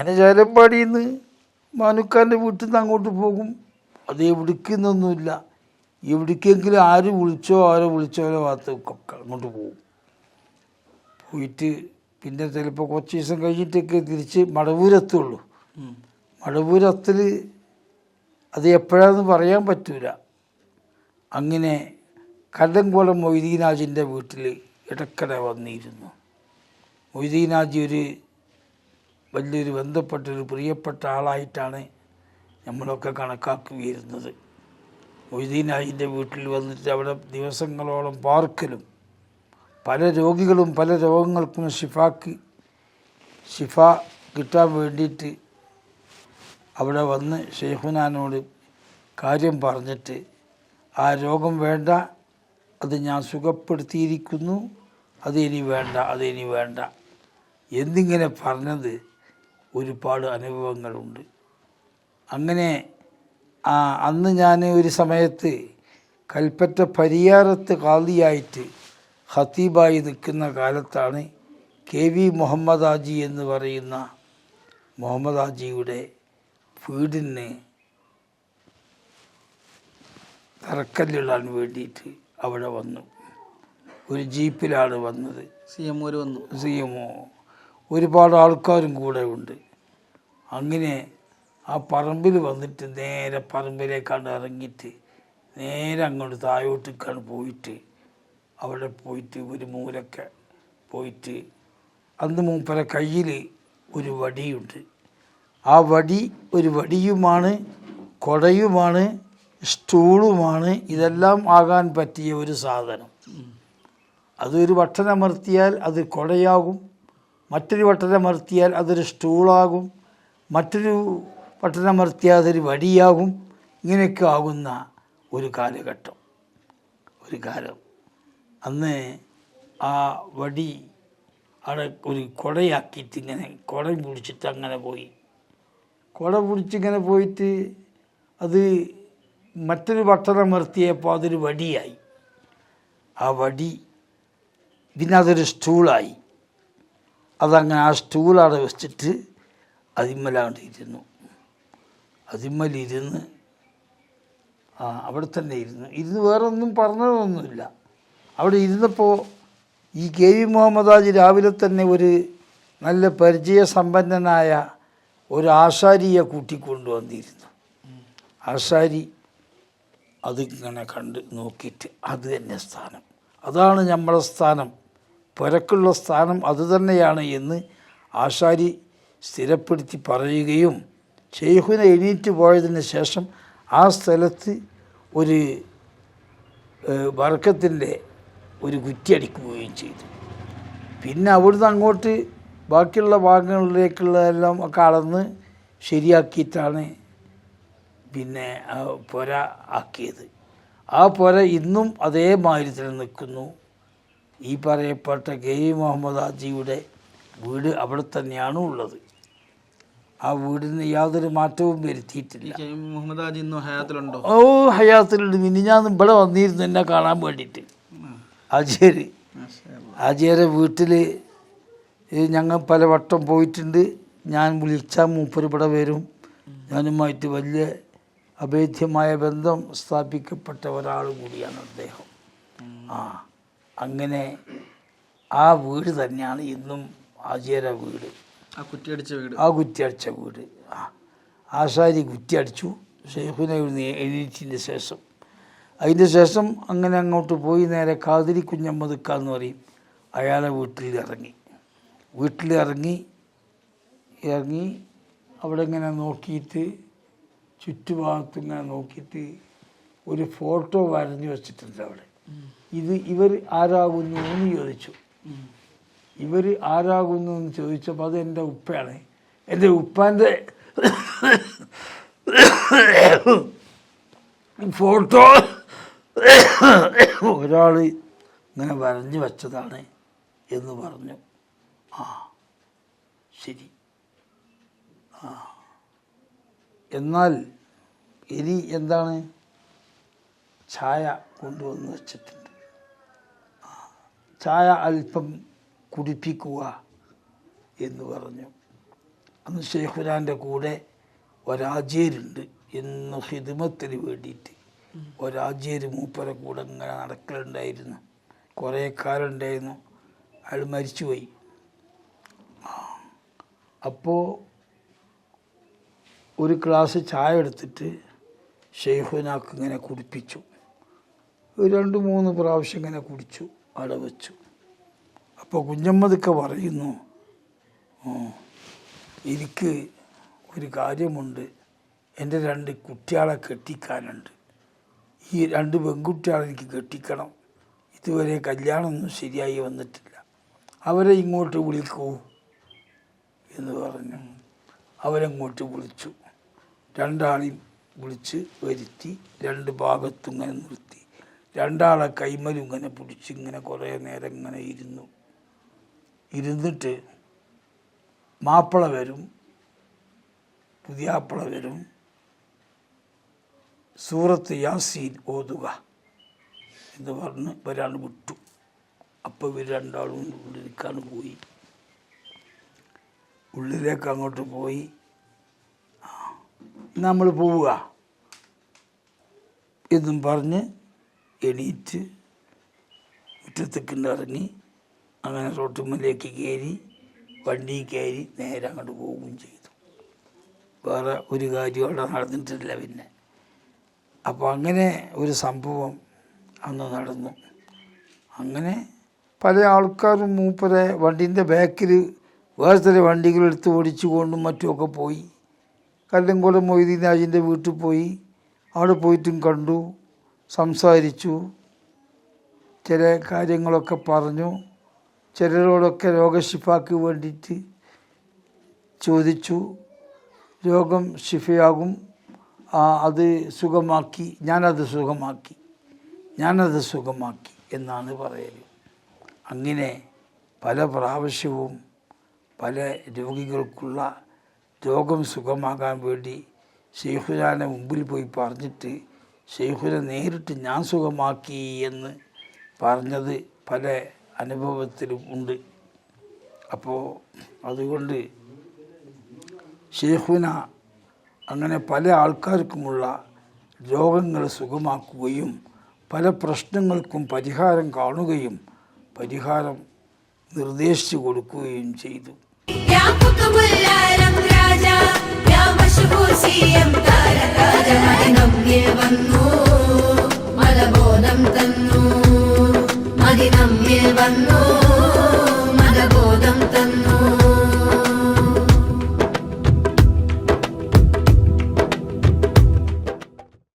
പിന്നെ ചേലമ്പാടിയിൽ നിന്ന് മാനുക്കാന്റെ വീട്ടിൽ നിന്ന് അങ്ങോട്ട് പോകും. അത് എവിടേക്കെന്നൊന്നുമില്ല. എവിടേക്കെങ്കിലും ആര് വിളിച്ചോ ആരോ വിളിച്ചോരോ ഭാഗത്തൊക്കെ അങ്ങോട്ട് പോകും. പോയിട്ട് പിന്നെ ചിലപ്പോൾ കുറച്ച് ദിവസം കഴിഞ്ഞിട്ടൊക്കെ തിരിച്ച് മടവൂരെത്തുള്ളൂ. മടവൂരത്തിൽ അത് എപ്പോഴാണെന്ന് പറയാൻ പറ്റൂല. അങ്ങനെ കടംകുളം മൊയ്തീനാജിന്റെ വീട്ടിൽ ഇടക്കട വന്നിരുന്നു. മൊയ്തീനാജി ഒരു വലിയൊരു ബന്ധപ്പെട്ടൊരു പ്രിയപ്പെട്ട ആളായിട്ടാണ് നമ്മളൊക്കെ കണക്കാക്കുകയിരുന്നത് മൊയ്തീനായിന്റെ വീട്ടിൽ വന്നിട്ട് അവിടെ ദിവസങ്ങളോളം പാർക്കലും പല രോഗികളും പല രോഗങ്ങൾക്കും ഷിഫാക്ക് ഷിഫ കിട്ടാൻ വേണ്ടിയിട്ട് അവിടെ വന്ന് ഷെയ്ഖുനാനോട് കാര്യം പറഞ്ഞിട്ട് ആ രോഗം വേണ്ട അത് ഞാൻ സുഖപ്പെടുത്തിയിരിക്കുന്നു അത് ഇനി വേണ്ട അത് ഇനി വേണ്ട എന്നിങ്ങനെ പറഞ്ഞത് ഒരുപാട് അനുഭവങ്ങളുണ്ട്. അങ്ങനെ ആ അന്ന് ഞാൻ ഒരു സമയത്ത് കൽപ്പറ്റ പരിയാരത്ത് കാളിയായിട്ട് ഹത്തീബായി നിൽക്കുന്ന കാലത്താണ് കെ വി മുഹമ്മദ് ആജി എന്ന് പറയുന്ന മുഹമ്മദ് ആജിയുടെ വീടിന് തറക്കല്ലിടാൻ വേണ്ടിയിട്ട് അവിടെ വന്നു. ഒരു ജീപ്പിലാണ് വന്നത്. സി എം ഒരു വന്നു. സി എമ്മോ ഒരുപാട് ആൾക്കാരും കൂടെ ഉണ്ട്. അങ്ങനെ ആ പറമ്പിൽ വന്നിട്ട് നേരെ പറമ്പിലേക്കാണ് ഇറങ്ങിയിട്ട് നേരെ അങ്ങോട്ട് താഴോട്ടേക്കാണ് പോയിട്ട്. അവിടെ പോയിട്ട് ഒരു മൂലൊക്കെ പോയിട്ട് അന്ന് മൂപ്പര കയ്യിൽ ഒരു വടിയുണ്ട്. ആ വടി ഒരു വടിയുമാണ് കൊടയുമാണ് സ്റ്റൂളുമാണ്. ഇതെല്ലാം ആകാൻ പറ്റിയ ഒരു സാധനം. അതൊരു വട്ടനമർത്തിയാൽ അത് കൊടയാകും. മറ്റൊരു വട്ടരമർത്തിയാൽ അതൊരു സ്റ്റൂളാകും മറ്റൊരു വട്ടരമർത്തിയാൽ അതൊരു വടിയാകും. ഇങ്ങനെയൊക്കെ ആകുന്ന ഒരു കാലഘട്ടം ഒരു കാലം. അന്ന് ആ വടി അവിടെ ഒരു കുടയാക്കിയിട്ട് ഇങ്ങനെ കുട പിടിച്ചിട്ട് അങ്ങനെ പോയി. കുട പിടിച്ചിങ്ങനെ പോയിട്ട് അത് മറ്റൊരു ബട്ടനമർത്തിയപ്പോൾ അതൊരു വടിയായി. ആ വടി പിന്നെ അതൊരു സ്റ്റൂളായി. അതങ്ങനെ ആ സ്റ്റൂൾ അവിടെ വെച്ചിട്ട് അതിമ്മലാണ്ട് ഇരുന്നു അതിമ്മലിരുന്ന് ആ അവിടെ തന്നെ ഇരുന്നു. ഇരുന്ന് വേറെ ഒന്നും പറഞ്ഞതൊന്നുമില്ല. അവിടെ ഇരുന്നപ്പോൾ ഈ കെ വി മുഹമ്മദ് ആജി രാവിലെ തന്നെ ഒരു നല്ല പരിചയസമ്പന്നനായ ഒരു ആശാരിയെ കൂട്ടിക്കൊണ്ടുവന്നിരുന്നു. ആശാരി അതിങ്ങനെ കണ്ട് നോക്കിയിട്ട് അത് തന്നെ സ്ഥാനം. അതാണ് നമ്മളെ സ്ഥാനം. പുരക്കുള്ള സ്ഥാനം അതുതന്നെയാണ് എന്ന് ആശാരി സ്ഥിരപ്പെടുത്തി പറയുകയും ഷെയ്ഖുന എണീറ്റ് പോയതിന് ശേഷം ആ സ്ഥലത്ത് ഒരു വർക്കത്തിന്റെ ഒരു കുറ്റിയടിക്കുകയും ചെയ്തു. പിന്നെ അവിടുന്ന് അങ്ങോട്ട് ബാക്കിയുള്ള ഭാഗങ്ങളിലേക്കുള്ളതെല്ലാം ഒക്കെ അളന്ന് ശരിയാക്കിയിട്ടാണ് പിന്നെ പുര ആക്കിയത്. ആ പുര ഇന്നും അതേമാതിരി തന്നെ നിൽക്കുന്നു. ഈ പറയപ്പെട്ട കെ ഇ മുഹമ്മദ് ഹാജിയുടെ വീട് അവിടെ തന്നെയാണ് ഉള്ളത്. ആ വീടിന് യാതൊരു മാറ്റവും വരുത്തിയിട്ടില്ല. മുഹമ്മദ് ഹാജി ഇന്നും ഹയാത്തിലുണ്ടോ? ഓ ഹയാത്തിലുണ്ട്. പിന്നെ ഞാൻ ഇവിടെ വന്നിരുന്നു എന്നെ കാണാൻ വേണ്ടിയിട്ട്. ആചാര് ആചാര്യ വീട്ടിൽ ഞങ്ങൾ പല വട്ടം പോയിട്ടുണ്ട്. ഞാൻ വിളിച്ചാൽ മൂപ്പര് ഇവിടെ വരും. ഞാനുമായിട്ട് വലിയ അഭേദ്യമായ ബന്ധം സ്ഥാപിക്കപ്പെട്ട ഒരാൾ കൂടിയാണ് അദ്ദേഹം. ആ. അങ്ങനെ ആ വീട് തന്നെയാണ് ഇന്നും ആചേര വീട്. ആ കുറ്റിയടിച്ച വീട്. ആ കുറ്റിയടിച്ച വീട്. ആ ആശാരി കുറ്റിയടിച്ചു. ഷെയ്ഖുന ഇവിടുന്ന് എണീറ്റിന്റെ ശേഷം. അതിന്റെ ശേഷം അങ്ങനെ അങ്ങോട്ട് പോയി നേരെ കാതിരി കുഞ്ഞമ്മദുക്ക എന്ന് പറയും. അയാളെ വീട്ടിൽ ഇറങ്ങി. വീട്ടിൽ ഇറങ്ങി ഇറങ്ങി അവിടെ ഇങ്ങനെ നോക്കിയിട്ട് ചുറ്റുഭാഗത്ത് ഇങ്ങനെ നോക്കിയിട്ട് ഒരു ഫോട്ടോ വരഞ്ഞു വെച്ചിട്ടുണ്ട് അവിടെ. ഇത് ഇവർ ആരാകുന്നു എന്ന് ചോദിച്ചു. ഇവർ ആരാകുന്നു എന്ന് ചോദിച്ചപ്പോൾ അത് എന്റെ ഉപ്പയാണ്. എന്റെ ഉപ്പാന്റെ ഫോട്ടോ ഒരാൾ ഇങ്ങനെ വരഞ്ഞു വെച്ചതാണ് എന്ന് പറഞ്ഞു. ആ ശരി. ആ. എന്നാൽ ഇനി എന്താണ്? ചായ കൊണ്ടുവന്ന് വെച്ചിട്ടുണ്ട്. ചായ അല്പം കുടിപ്പിക്കുക എന്ന് പറഞ്ഞു. അന്ന് ഷെയ്ഖുരാന്റെ കൂടെ ഒരാജേരുണ്ട് എന്ന് ഹിദ്മത്തിന് വേണ്ടിയിട്ട്. ഒരാജേര് മൂപ്പരെ കൂടെ ഇങ്ങനെ നടക്കലുണ്ടായിരുന്നു. കുറേ കാലം ഉണ്ടായിരുന്നു അയാൾ മരിച്ചുപോയി. അപ്പോൾ ഒരു ഗ്ലാസ് ചായ എടുത്തിട്ട് ഷെയ്ഖുനാക്ക് ഇങ്ങനെ കുടിപ്പിച്ചു. ഒരു രണ്ട് മൂന്ന് പ്രാവശ്യം ഇങ്ങനെ കുടിച്ചു അവിടെ വെച്ചു. അപ്പോൾ കുഞ്ഞമ്മതൊക്കെ പറയുന്നു "ഓ, എനിക്ക് ഒരു കാര്യമുണ്ട്. എന്റെ രണ്ട് കുട്ടികളെ കെട്ടിക്കാനുണ്ട്. ഈ രണ്ട് പെൺകുട്ടികളെ എനിക്ക് കെട്ടിക്കണം. ഇതുവരെ കല്യാണമൊന്നും ശരിയായി വന്നിട്ടില്ല. അവരെ ഇങ്ങോട്ട് വിളിക്കൂ. എന്ന് പറഞ്ഞു. അവരങ്ങോട്ട് വിളിച്ചു. രണ്ടാളെയും വിളിച്ച് വരുത്തി രണ്ട് ഭാഗത്തും ഇങ്ങനെ നിർത്തി. രണ്ടാളെ കൈമലും ഇങ്ങനെ പിടിച്ച് ഇങ്ങനെ കുറേ നേരം ഇങ്ങനെ ഇരുന്നു. ഇരുന്നിട്ട് മാപ്പിള വരും പുതിയാപ്പിള വരും. സൂറത്ത് യാസീൻ ഓതുക എന്ന് പറഞ്ഞ് ഒരാൾ വിട്ടു. അപ്പോൾ ഇവർ രണ്ടാളും ഉള്ളിലേക്കാണ് പോയി. ഉള്ളിലേക്ക് അങ്ങോട്ട് പോയി. നമ്മൾ പോവുക എന്നും പറഞ്ഞ് എണീറ്റ് മുറ്റത്തേക്ക് ഇറങ്ങി അങ്ങനെ റോട്ടുമ്മലേക്ക് കയറി വണ്ടി കയറി നേരെ അങ്ങോട്ട് പോവുകയും ചെയ്തു. വേറെ ഒരു കാര്യം അവിടെ നടന്നിട്ടില്ല പിന്നെ. അപ്പോൾ അങ്ങനെ ഒരു സംഭവം അന്ന് നടന്നു. അങ്ങനെ പല ആൾക്കാരും മൂപ്പരെ വണ്ടീന്റെ ബാക്കിൽ വേറെ എടുത്ത് ഓടിച്ചു കൊണ്ടും മറ്റുമൊക്കെ പോയി. കല്ലംകുളം മൊയ്തീൻ രാജിന്റെ വീട്ടിൽ പോയി. അവിടെ പോയിട്ടും കണ്ടു. സംസാരിച്ചു. ചില കാര്യങ്ങളൊക്കെ പറഞ്ഞു. ചിലരോടൊക്കെ രോഗശിഫാക്ക് വേണ്ടിയിട്ട് ചോദിച്ചു. രോഗം ശിഫയാകും. അത് സുഖമാക്കി. ഞാനത് സുഖമാക്കി. ഞാനത് സുഖമാക്കി എന്നാണ് പറയൽ അങ്ങനെ പല പ്രാവശ്യവും പല രോഗികൾക്കുള്ള രോഗം സുഖമാകാൻ വേണ്ടി ശേഖുജാനെ മുമ്പിൽ പോയി പറഞ്ഞിട്ട് ഷെയ്ഖിനെ നേരിട്ട് ഞാൻ സുഖമാക്കി എന്ന് പറഞ്ഞത് പല അനുഭവത്തിലും ഉണ്ട്. അപ്പോൾ അതുകൊണ്ട് ഷെയ്ഖുന അങ്ങനെ പല ആൾക്കാർക്കുമുള്ള രോഗങ്ങൾ സുഖമാക്കുകയും പല പ്രശ്നങ്ങൾക്കും പരിഹാരം കാണുകയും പരിഹാരം നിർദ്ദേശിച്ചു കൊടുക്കുകയും ചെയ്തു. രാജാ